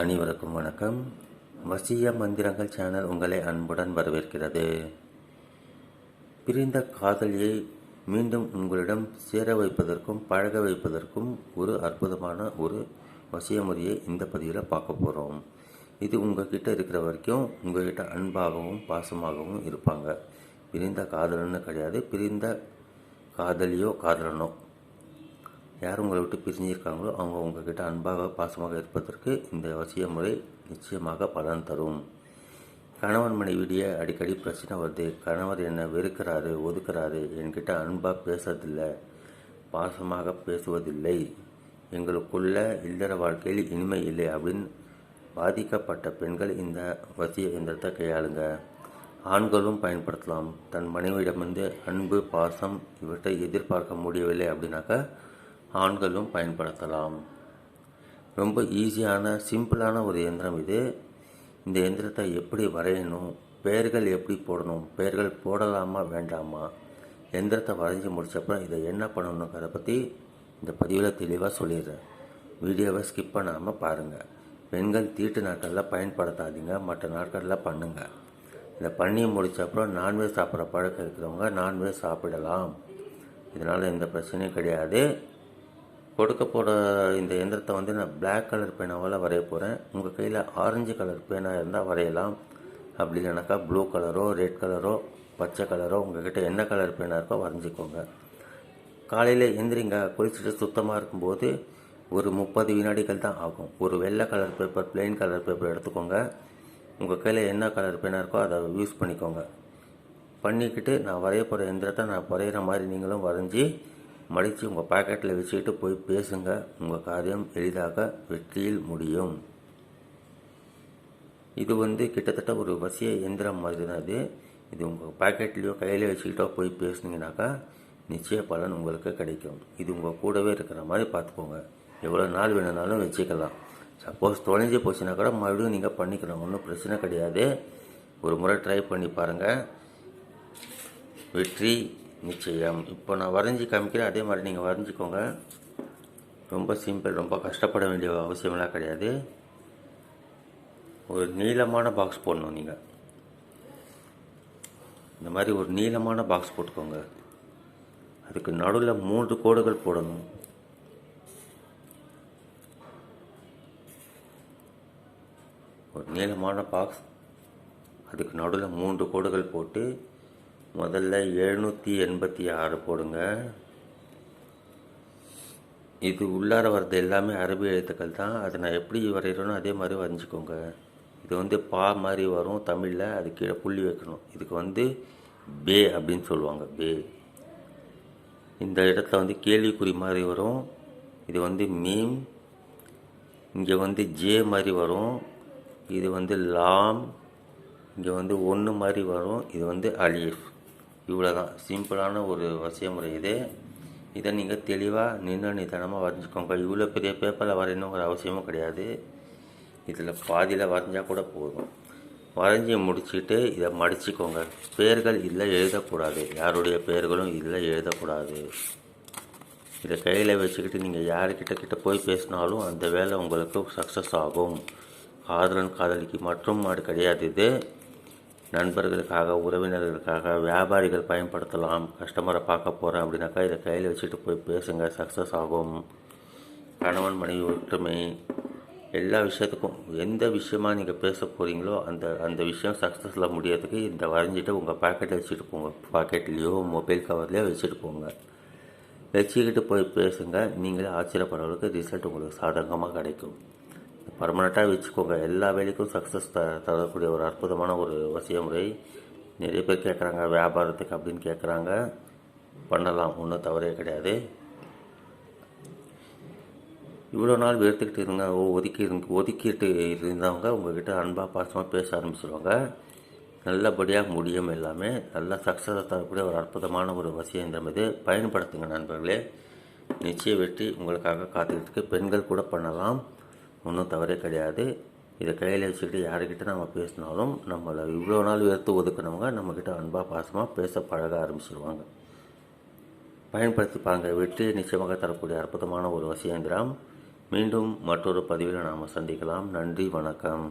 அனைவருக்கும் வணக்கம். வசிய மந்திரங்கள் சேனல் உங்களை அன்புடன் வரவேற்கிறது. பிரிந்த காதலியை மீண்டும் உங்களிடம் சேர வைப்பதற்கும் பழக வைப்பதற்கும் ஒரு அற்புதமான ஒரு வசிய முறையை இந்த பதிவில் பார்க்க போகிறோம் இது உங்ககிட்ட இருக்கிற வரைக்கும் உங்ககிட்ட அன்பாகவும் பாசமாகவும் இருப்பாங்க. பிரிந்த காதலன்னு கிடையாது. பிரிந்த காதலியோ காதலனோ. யார் உங்களை விட்டு பிரிஞ்சிருக்காங்களோ அவங்க உங்ககிட்ட அன்பாக பாசமாக இருப்பதற்கு இந்த வசிய முறை நிச்சயமாக பலன் தரும். கணவன் மனைவிடைய அடிக்கடி பிரச்சனை வருது. கணவர் என்னை வெறுக்கிறாரு ஒதுக்கிறாரு. என்கிட்ட அன்பாக பேசுறதில்லை. பாசமாக பேசுவதில்லை. எங்களுக்குள்ள இல்லற வாழ்க்கையில் இனிமை இல்லை அப்படின்னு பாதிக்கப்பட்ட பெண்கள் இந்த வசிய இயந்திரத்தை கையாளுங்க. ஆண்களும் பயன்படுத்தலாம். தன் மனைவியிடமிருந்து அன்பு பாசம் இவற்றை எதிர்பார்க்க முடியவில்லை அப்படின்னாக்கா ஆண்களும் பயன்படுத்தலாம். ரொம்ப ஈஸியான சிம்பிளான ஒரு இயந்திரம் இது. இந்த இயந்திரத்தை எப்படி வரையணும்? பெயர்கள் எப்படி போடணும்? பெயர்கள் போடலாமா வேண்டாமா? எந்திரத்தை வரைஞ்சி முடிச்சப்பறம் இதை என்ன பண்ணணுங்கிறத பற்றி இந்த பதிவில் தெளிவாக சொல்லிடுறேன். வீடியோவை ஸ்கிப் பண்ணாமல் பாருங்கள் பெண்கள் தீட்டு நாட்களில் பயன்படுத்தாதீங்க மற்ற நாட்களில் பண்ணுங்கள் இதை பண்ணி முடிச்ச அப்புறம் நான்வெஜ் சாப்பிட்ற பழக்கம் இருக்கிறவங்க நான்வெஜ் சாப்பிடலாம். இதனால் எந்த பிரச்சனையும் கிடையாது. கொடுக்க போகிற இந்த எந்திரத்தை வந்து நான் பிளாக் கலர் பேனாவால் வரைய போகிறேன் உங்கள் கையில் ஆரஞ்சு கலர் பேனா இருந்தால் வரையலாம். அப்படி இல்லைனாக்கா ப்ளூ கலரோ ரெட் கலரோ பச்சை கலரோ உங்கள்கிட்ட என்ன கலர் பேனா இருக்கோ வரைஞ்சிக்கோங்க. காலையில் எந்திரிங்க. குளிச்சுட்டு சுத்தமாக இருக்கும்போது ஒரு முப்பது வினாடிகள் தான் ஆகும். ஒரு வெள்ளை colour paper plain colour paper எடுத்துக்கோங்க. உங்கள் கையில் என்ன கலர் பேனா இருக்கோ அதை யூஸ் பண்ணிக்கோங்க. பண்ணிக்கிட்டு நான் வரைய போகிற எந்திரத்தை நான் வரைகிற மாதிரி நீங்களும் வரைஞ்சி மடித்து உங்கள் பாக்கெட்டில் வச்சுக்கிட்டு போய் பேசுங்க. உங்கள் காரியம் எளிதாக வெற்றியில் முடியும். இது வந்து கிட்டத்தட்ட ஒரு வசிய எந்திரம் மாதிரி தான் இது இது உங்கள் பாக்கெட்லேயோ கையில் வச்சுக்கிட்டோ போய் பேசுனீங்கனாக்கா நிச்சய பலன் உங்களுக்கு கிடைக்கும். இது உங்கள் கூடவே இருக்கிற மாதிரி பார்த்துக்கோங்க. எவ்வளோ நாள் வேணும்னாலும் வச்சுக்கலாம். சப்போஸ் தொலைஞ்சி போச்சுன்னா கூட மறுபடியும் நீங்கள் பண்ணிக்கலாம். ஒன்றும் பிரச்சனை கிடையாது. ஒரு முறை ட்ரை பண்ணி பாருங்கள் வெற்றி நிச்சயம். இப்போ நான் வரைஞ்சி காமிக்கிறேன் அதே மாதிரி நீங்கள் வரைஞ்சிக்கோங்க. ரொம்ப சிம்பிள் ரொம்ப கஷ்டப்பட வேண்டிய அவசியமெல்லாம் கிடையாது. ஒரு நீளமான பாக்ஸ் போடணும் நீங்கள் இந்த மாதிரி ஒரு நீளமான பாக்ஸ் போட்டுக்கோங்க. அதுக்கு நடுவில் மூன்று கோடுகள் போடணும். ஒரு நீளமான பாக்ஸ் அதுக்கு நடுவில் மூன்று கோடுகள் போட்டு முதல்ல எழுநூற்றி எண்பத்தி ஆறு போடுங்க. இது உள்ளார வர்றது எல்லாமே அரபி எழுத்துக்கள் தான். அதை நான் எப்படி வரைகிறேனோ அதே மாதிரி வரைஞ்சிக்கோங்க. இது வந்து பா மாதிரி வரும். தமிழில் அது கீழே புள்ளி வைக்கணும். இதுக்கு வந்து பே அப்படின்னு சொல்லுவாங்க. பே. இந்த இடத்துல வந்து கேள்விக்குறி மாதிரி வரும். இது வந்து மீம். இங்கே வந்து ஜே மாதிரி வரும். இது வந்து லாம். இங்கே வந்து ஒன்று மாதிரி வரும். இது வந்து அலீஃப். இவ்வளோ தான் சிம்பிளான ஒரு வசிய முறை இது. இதை நீங்கள் தெளிவாக நின்று நிதானமாக வரைஞ்சிக்கோங்க. இவ்வளோ பெரிய பேப்பரில் வரையணுங்கிற அவசியமும் கிடையாது. இதில் பாதியில் வரைஞ்சால் கூட போதும். வரைஞ்சி முடிச்சுட்டு இதை மடிச்சுக்கோங்க. பெயர்கள் இதில் எழுதக்கூடாது. யாருடைய பெயர்களும் இதில் எழுதக்கூடாது. இதை கையில் வச்சுக்கிட்டு நீங்கள் யாருக்கிட்ட கிட்ட போய் பேசினாலும் அந்த வேலை உங்களுக்கு சக்ஸஸ் ஆகும். காதலன் காதலிக்கு மட்டும் அது கிடையாது இது. நண்பர்களுக்காக உறவினர்களுக்காக வியாபாரிகள் பயன்படுத்தலாம் கஸ்டமரை பார்க்க போகிறேன் அப்படின்னாக்கா இதை கையில் வச்சுட்டு போய் பேசுங்க சக்ஸஸ் ஆகும். கணவன் மனைவி ஒற்றுமை எல்லா விஷயத்துக்கும் எந்த விஷயமாக நீங்கள் பேச போகிறீங்களோ அந்த அந்த விஷயம் சக்ஸஸில் முடியறதுக்கு இந்த வரைஞ்சிட்டு உங்கள் பாக்கெட்டில் வச்சுட்டு போங்க. பாக்கெட்லேயோ மொபைல் கவர்லேயோ வச்சுட்டு போங்க. வச்சுக்கிட்டு போய் பேசுங்க நீங்களே ஆச்சரியப்படுறவங்களுக்கு ரிசல்ட் உங்களுக்கு சாதகமாக கிடைக்கும். பர்மனெண்ட்டாக வச்சுக்கோங்க. எல்லா வேலைக்கும் சக்ஸஸ் த தரக்கூடிய ஒரு அற்புதமான ஒரு வசிய முறை நிறைய பேர் கேட்குறாங்க வியாபாரத்துக்கு அப்படின்னு கேட்குறாங்க பண்ணலாம் ஒன்றும் தவறே கிடையாது. இவ்வளோ நாள் வெறுத்துக்கிட்டு இருங்க ஓ ஒதுக்கி இருந்து ஒதுக்கிட்டு இருந்தவங்க உங்ககிட்ட அன்பாக பாசமாக பேச ஆரம்பிச்சிருவாங்க. நல்லபடியாக முடியும் எல்லாமே. நல்லா சக்ஸஸாக தரக்கூடிய ஒரு அற்புதமான ஒரு வசியம் இது. பயன்படுத்துங்க நண்பர்களே. நிச்சய வெற்றி உங்களுக்காக காத்துக்கிட்டு பெண்கள் கூட பண்ணலாம். ஒன்றும் தவறே கிடையாது. இதை கையில் வச்சுக்கிட்டு யாருக்கிட்ட நம்ம பேசினாலும் நம்மளை இவ்வளோ நாள் வெறுத்து ஒதுக்குனவங்க நம்மக்கிட்ட அன்பாக பாசமாக பேச பழக ஆரம்பிச்சிடுவாங்க பயன்படுத்தி பாருங்க வெற்றியை நிச்சயமாக தரக்கூடிய அற்புதமான ஒரு வசியந்திரம். மீண்டும் மற்றொரு பதிவில் நாம் சந்திக்கலாம். நன்றி வணக்கம்.